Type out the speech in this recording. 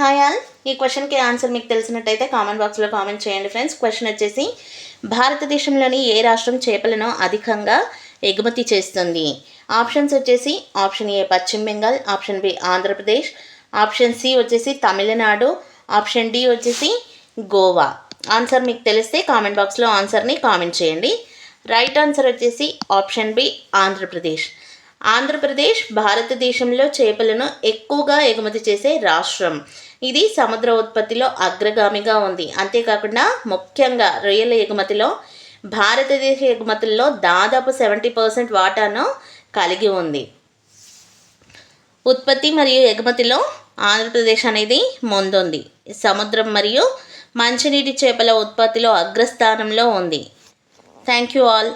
Hi all ఈ క్వశ్చన్కి answer మీకు తెలిసినట్టయితే కామెంట్ బాక్స్లో కామెంట్ చేయండి ఫ్రెండ్స్ క్వశ్చన్ వచ్చేసి భారతదేశంలోని ఏ రాష్ట్రం చేపలను అధికంగా ఎగుమతి చేస్తుంది? ఆప్షన్స్ వచ్చేసి option A Paschim Bengal option B Andhra Pradesh option C వచ్చేసి తమిళనాడు ఆప్షన్ డి వచ్చేసి గోవా. ఆన్సర్ మీకు తెలిస్తే కామెంట్ బాక్స్లో ఆన్సర్ని కామెంట్ చేయండి. రైట్ ఆన్సర్ వచ్చేసి ఆప్షన్ బి ఆంధ్రప్రదేశ్. ఆంధ్రప్రదేశ్ భారతదేశంలో చేపలను ఎక్కువగా ఎగుమతి చేసే రాష్ట్రం. ఇది సముద్ర ఉత్పత్తిలో అగ్రగామిగా ఉంది. అంతేకాకుండా ముఖ్యంగా రొయ్యల ఎగుమతిలో భారతదేశ ఎగుమతుల్లో దాదాపు సెవెంటీ పర్సెంట్ వాటాను కలిగి ఉంది. ఉత్పత్తి మరియు ఎగుమతిలో ఆంధ్రప్రదేశ్ అనేది ముందుంది. సముద్రం మరియు మంచినీటి చేపల ఉత్పత్తిలో అగ్రస్థానంలో ఉంది. Thank you all.